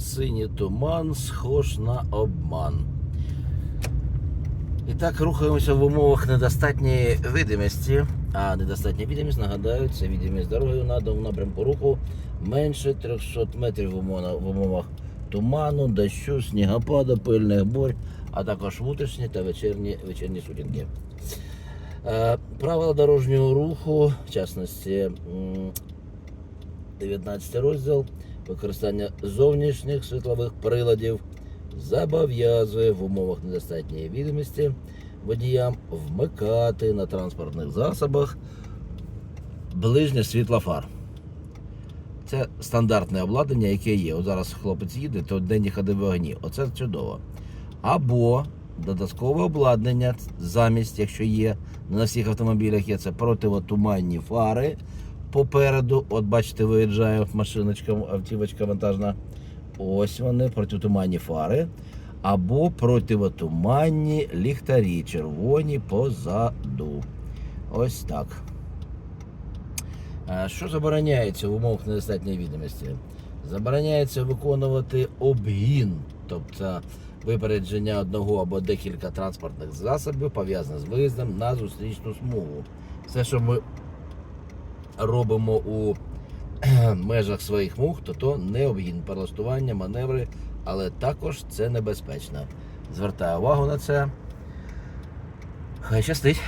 Синій туман схож на обман. І так рухаємося в умовах недостатньої видимості. А недостатня видимість, нагадаю, це видимість дороги на в напрямку руху менше 300 метрів в умовах, туману, дощу, снігопаду, пильних бурь, а також внутрішні та вечірні, вечірні сутінки. Е, Правила дорожнього руху, в частності 19 розділ, використання зовнішніх світлових приладів зобов'язує в умовах недостатньої відомості водіям вмикати на транспортних засобах ближнє світло фар. Це стандартне обладнання, яке є. От зараз хлопець їде, то денні ходові вогні. Оце чудово. Або додаткове обладнання замість, якщо є, на всіх автомобілях є це противотуманні фари попереду. От бачите, виїжджає машиночка, автівочка вантажна. Ось вони, протитуманні фари. Або противотуманні ліхтарі, червоні позаду. Ось так. Е, Що забороняється в умовах недостатньої відомості? Забороняється виконувати обгін, тобто випередження одного або декілька транспортних засобів пов'язане з виїздом на зустрічну смугу. Все, що ми робимо у межах своїх мух, то то не обгін, перелаштування, маневри, але також це небезпечно. Звертаю увагу на це. Хай щастить.